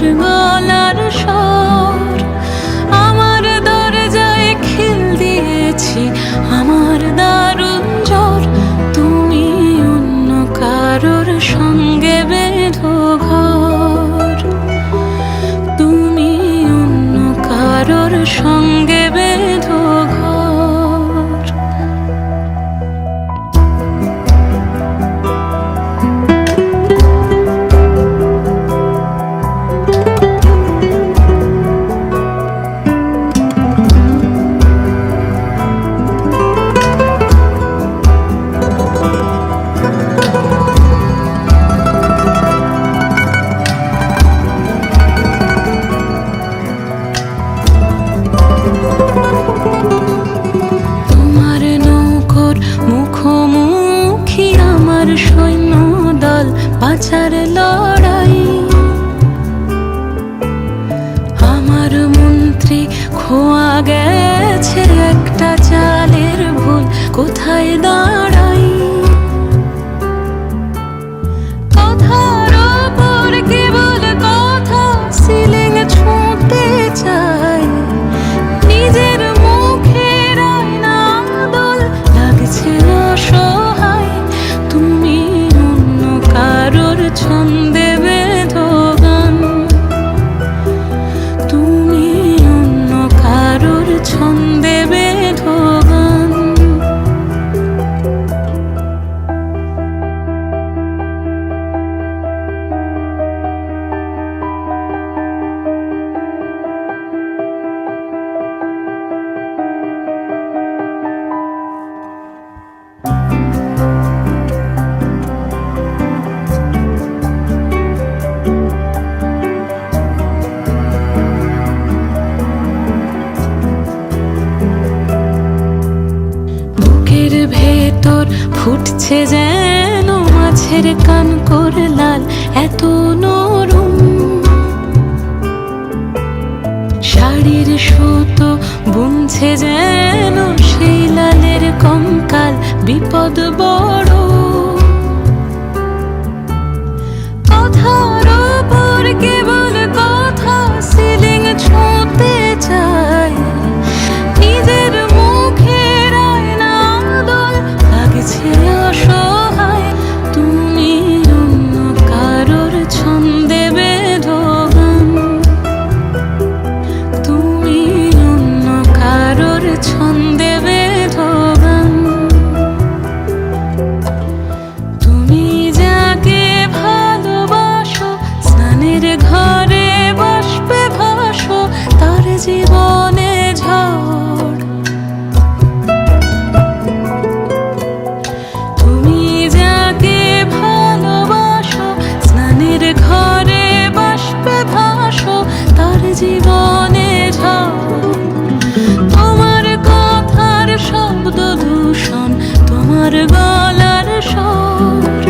তোর গলার স্বর। আমার দরজায় খিল দিয়েছি, আমার দারুণ জ্বর। তুমি অন্য কারোর সঙ্গে বেঁধো ঘর। তুমি অন্য কারোর সঙ্গে 차를 ফুটছে যেন মাছের কান করে লাল, এত নরম। শাড়ির সুতো বুনছে যেন সেই লালের কঙ্কাল, বিপদ বড় দূষণ তোমার গলার স্বর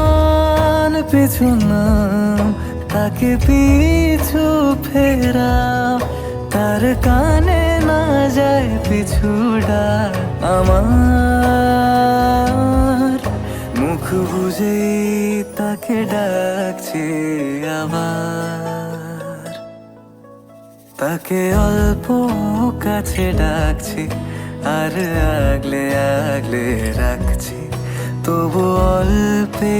পিছু না তাকে পিছু ফেরাও তার কানে না যায় পিছুডা আমার। মুখ বুঝে তাকে ডাকছি আবার। তাকে অল্প কাছে ডাকছি, আর আগলে আগলে রাখছি তবু অল্পে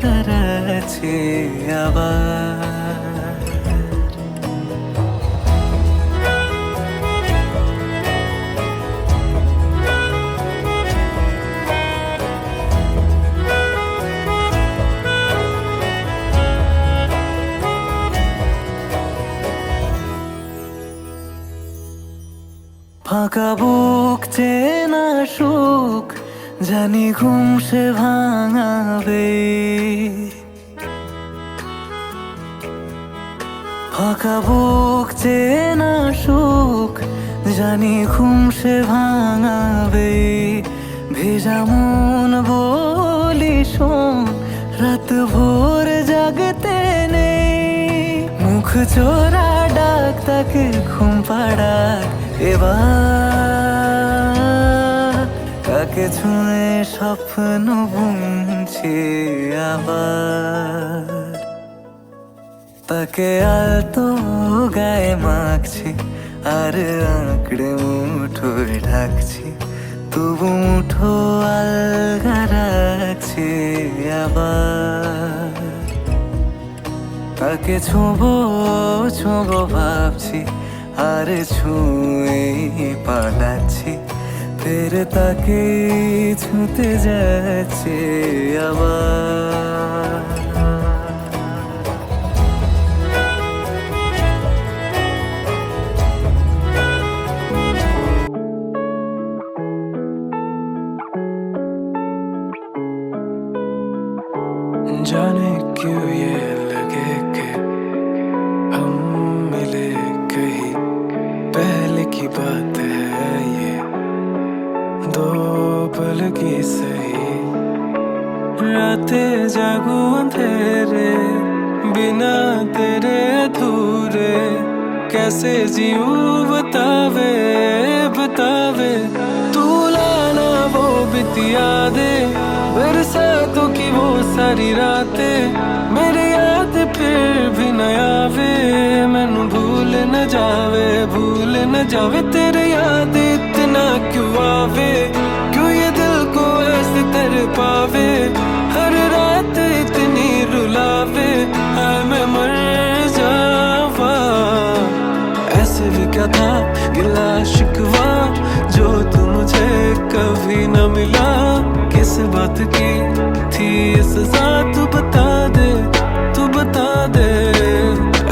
হারাছে আবার। ফাঁকা বুক চেনা সুখ জানি ঘুম সে ভাঙাবে। ফাঁকা বুক, চেনা সুখ, জানি ঘুম সে ভাঙাবে। ভেজা মন বলি শোন, রাত ভোর জাগতে নেই। মুখ চোরা ডাক, তাকে ঘুম পাড়াক এবার। কাকে ছুঁয়ে স্বপ্ন বুনছি আবার। তাকে আলতো গায়ে মাখছি, আর আঁকড়ে মুঠোয় ঢাকছি। তবু মুঠো আলগা রাখছি আবার। তাকে ছোঁবো ছোঁবো ভাবছি, আর ছুঁয়ে পালাচ্ছি। ফের তাকে ছুঁতে যাচ্ছে আবার जाने क्यों ये लगे कि हम मिले कहीं पहले की बात ਜ਼ਿੰਦਗੀ ਸਹੀ ਰਾਤੇ ਜਾਗੂ ਅੰਧੇਰੇ ਬਿਨਾ ਤੇਰੇ ਅਧੂਰੇ ਕੈਸੇ ਜੀਉ ਬਤਾਵੇ ਬਤਾਵੇ ਤੂੰ ਲਾਣਾ ਉਹ ਬਿਤਿਆ ਦੇ ਬਰਸਾਤੋਂ ਕੀ ਉਹ ਸਾਰੀ ਰਾਤੇ ਮੇਰੇ ਯਾਦ ਫਿਰ ਵੀ ਨਾ ਆਵੇ ਮੈਨੂੰ ਭੁੱਲ ਨਾ ਜਾਵੇ ਭੁੱਲ ਨਾ ਜਾਵੇ ਤੇਰੇ ਯਾਦ ਇਤਨਾ ਕਿਉਂ ਆਵੇ पावे, हर रात इतनी रुलावे, हाय मैं मर जावा। ऐसे भी क्या था, गिला शिकवा, जो तू मुझे कभी न मिला। किस बात की थी सजा, तू बता दे, तू बता दे।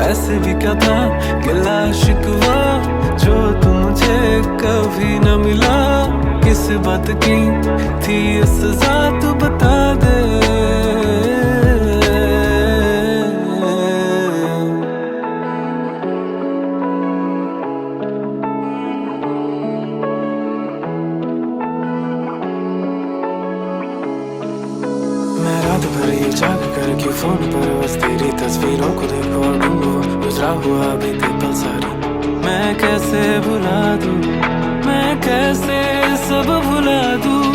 ऐसे भी क्या था, गिला शिकवा, जो तू मुझे कभी न किस की थी सजा तू बता दे। रात भर ये फ़ोन पर बस तेरी तस्वीरों को देखो ढूंढो, गुजरा हुआ बीते पल सारी। मैं कैसे भुला दूँ, मैं कैसे सब भुला दूँ